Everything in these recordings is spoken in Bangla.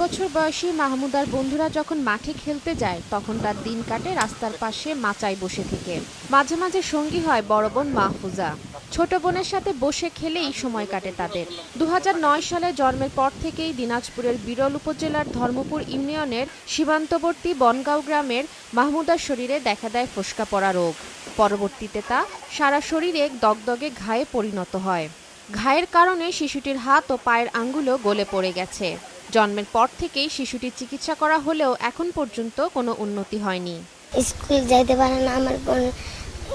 বছর বয়সী মাহমুদার বন্ধুরা যখন মাঠে খেলতে যায়, তখন তার দিন কাটে রাস্তার পাশে মাচায় বসে থেকে। মাঝে মাঝে সঙ্গী হয় বড় বোন মাহফুজা। ছোট বোনের সাথে বসে খেলেই সময় কাটে তাদের। দু হাজার নয় সালে জন্মের পর থেকেই দিনাজপুরের বিরল উপজেলার ধর্মপুর ইউনিয়নের সীমান্তবর্তী বনগাঁও গ্রামের মাহমুদার শরীরে দেখা দেয় ফোসকা পড়া রোগ। পরবর্তীতে তা সারা শরীরে দগদগে ঘায়ে পরিণত হয়। ঘায়ের কারণে শিশুটির হাত ও পায়ের আঙ্গুলও গলে পড়ে গেছে। জন্মের পর থেকেই শিশুটির চিকিৎসা করা হলেও এখন পর্যন্ত কোনো উন্নতি হয়নি। স্কুল যাইতে পারে না আমার বোন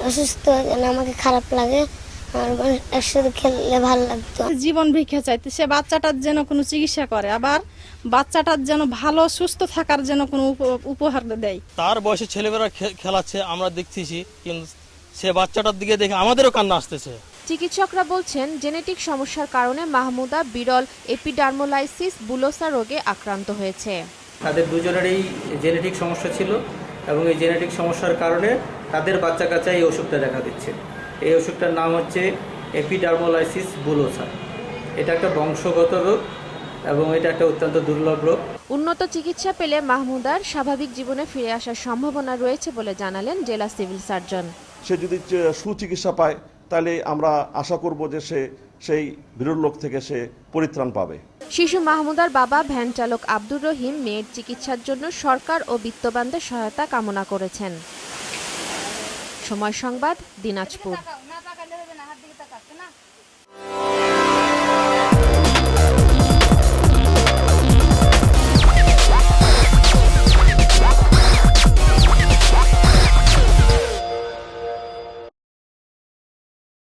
অসুস্থ যেন আমাকে খারাপ লাগে। আমার বোন একসাথে খেললে ভালো লাগতো। জীবন ভিক্ষা চাইতে সে বাচ্চাটার যেন কোনো চিকিৎসা করে আবার বাচ্চাটার যেন ভালো সুস্থ থাকার যেন কোনো উপ- উপহার দেয়। তার বয়সে ছেলেমেয়েরা খে- খেলাচ্ছে আমরা দেখতেছি কিন্তু সে বাচ্চাটার দিকে দেখে আমাদেরও কান্না আসতেছে। চিকিৎসকরা বলছেন জেনেটিক সমস্যার কারণে মাহমুদা বিরল এপিডার্মোলাইসিস বুলোসা রোগে আক্রান্ত হয়েছে। তাদের দুজনেরই জেনেটিক সমস্যা ছিল এবং এই জেনেটিক সমস্যার কারণে তাদের বাচ্চা কাচ্চা এই অসুখটা দেখা দিচ্ছে। এই অসুখটার নাম হচ্ছে এপিডার্মোলাইসিস বুলোসা। এটা একটা বংশগত রোগ এবং এটা একটা অত্যন্ত দুর্লভ রোগ। উন্নত চিকিৎসা পেলে মাহমুদার স্বাভাবিক জীবনে ফিরে আসার সম্ভাবনা রয়েছে বলে জানালেন জেলা সিভিল সার্জন। সে যদি সুচিকিৎসা পায় তাহলে আমরা আশা করব যে সে, সেই লোক থেকে সে পরিত্রাণ পাবে। শিশু মাহমুদার বাবা, ভ্যান চালক আব্দুর রহিম, মেয়ের চিকিৎসার জন্য সরকার ও বিত্তবানদের সহায়তা কামনা করেছেন। সময় সংবাদ, দিনাজপুর।